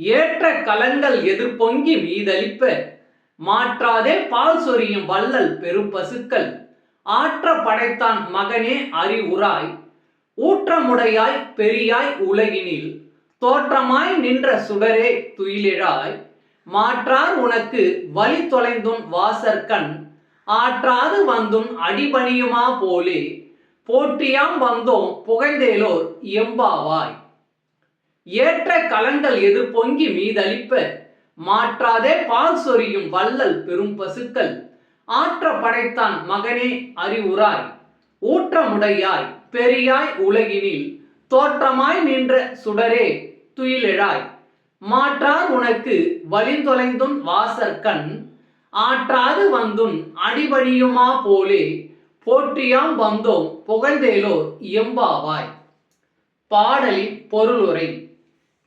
ஏற்ற கலங்கள் எதிர்பொங்கி மீதளிப்ப? மாற்றாதே பால் சொரியும் வள்ளல் பெரும் பசுக்கள் ஆற்ற படைத்தான் மகனே அறிவுராய் ஊற்றமுடையாய் பெரியாய் உலகினில். தோற்றமாய் நின்ற சுடரே துயிலிழாய். மாற்றார் உனக்கு வழி தொலைந்தும் வாசற்கண். ஆற்றாது வந்தும் அடிபணியுமா போலே? போற்றியாம் வந்தோம் புகழ்ந்தேலோர் எம்பாவாய். ஏற்ற கலங்கள் எது பொங்கி மீதளிப்ப? மாற்றாதே பால் சொரியும் வள்ளல் பெரும் பசுக்கள். ஆற்ற படைத்தான் மகனே அறிவுராய் ஊற்றமுடையாய் பெரியாய் உலகினில். தோற்றமாய் நின்ற சுடரே துயிலெழாய். மாற்றார் உனக்கு வழிந்தொலைந்துன் வாசற்கண் ஆற்றாது வந்துன் அடிபணியுமா போலே. போற்றியாம் வந்தோம் புகழ்ந்தேலோர் எம்பாவாய் பாடலின் பொருளுரை.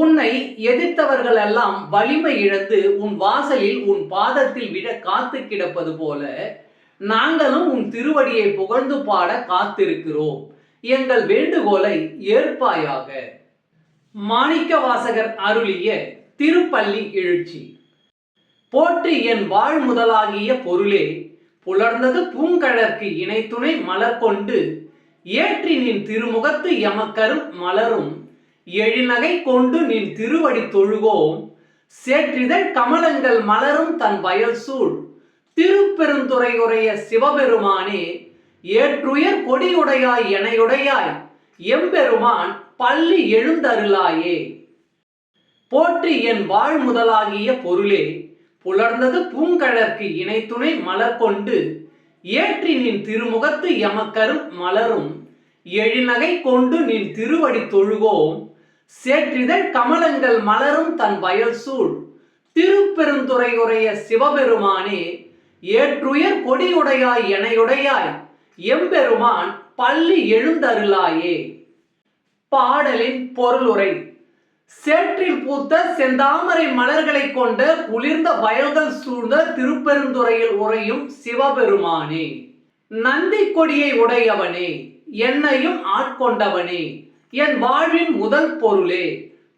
உன்னை எதிர்த்தவர்கள் எல்லாம் வலிமை இழந்து உன் வாசலில் உன் பாதத்தில் விட காத்து கிடப்பது போல நாங்களும் உன் திருவடியை புகழ்ந்து பாட காத்திருக்கிறோம். எங்கள் வேண்டுகோளை ஏற்பாயாக. மாணிக்க வாசகர் அருளிய திருப்பள்ளி எழுச்சி. போற்றி என் வாழ் முதலாகிய பொருளே புலர்ந்தது பூங்கழற்கு இணை துணை மலர் கொண்டு ஏற்றி நின் திருமுகத்து எமக்கரும் மலரும் எழிநகை கொண்டு நின் திருவடி தொழுகோம் சேற்றிதழ் கமலங்கள் மலரும் தன் வயல் சூழ். திருப்பெருந்துறையுடைய சிவபெருமானே ஏற்றுயர் கொடியுடையாய் எனையுடையாய் எம்பெருமான் பள்ளி எழுந்தருளாயே. போற்றி என் வாழ் முதலாகிய பொருளே புலர்ந்தது பூங்கழற்கு இணைத்துணை மலர் கொண்டு ஏற்றி நின் திருமுகத்து எமக்கரும் மலரும். எழிநகை கொண்டு நின் திருவடி தொழுகோம் சேற்றிதழ் கமலங்கள் மலரும் தன் வயல் சூழ். திருப்பெருந்துறையுடைய சிவபெருமானே ஏற்றுயர் கொடியுடையாய் எனையுடையாய் எம்பெருமான் பள்ளி எழுந்தருளாயே. பாடலின் பொருளுரை சேற்றில் பூத்த செந்தாமரை மலர்களை கொண்ட குளிர்ந்த வயல்கள் சூழ்ந்த திருப்பெருந்துறையில் உறையும் சிவபெருமானே. நந்தி கொடியை உடையவனே என்னையும் ஆட்கொண்டவனே. என் வாழ்வின் முதல் பொருளே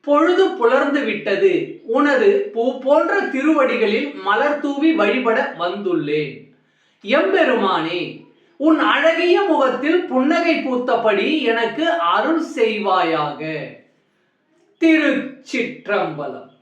பொழுது புலர்ந்து விட்டது. உனது பூ போன்ற திருவடிகளில் மலர் தூவி வழிபட வந்துள்ளேன். எம்பெருமானே உன் அழகிய முகத்தில் புன்னகை பூத்தபடி எனக்கு அருள் செய்வாயாக. திருச்சிற்றம்பலம்.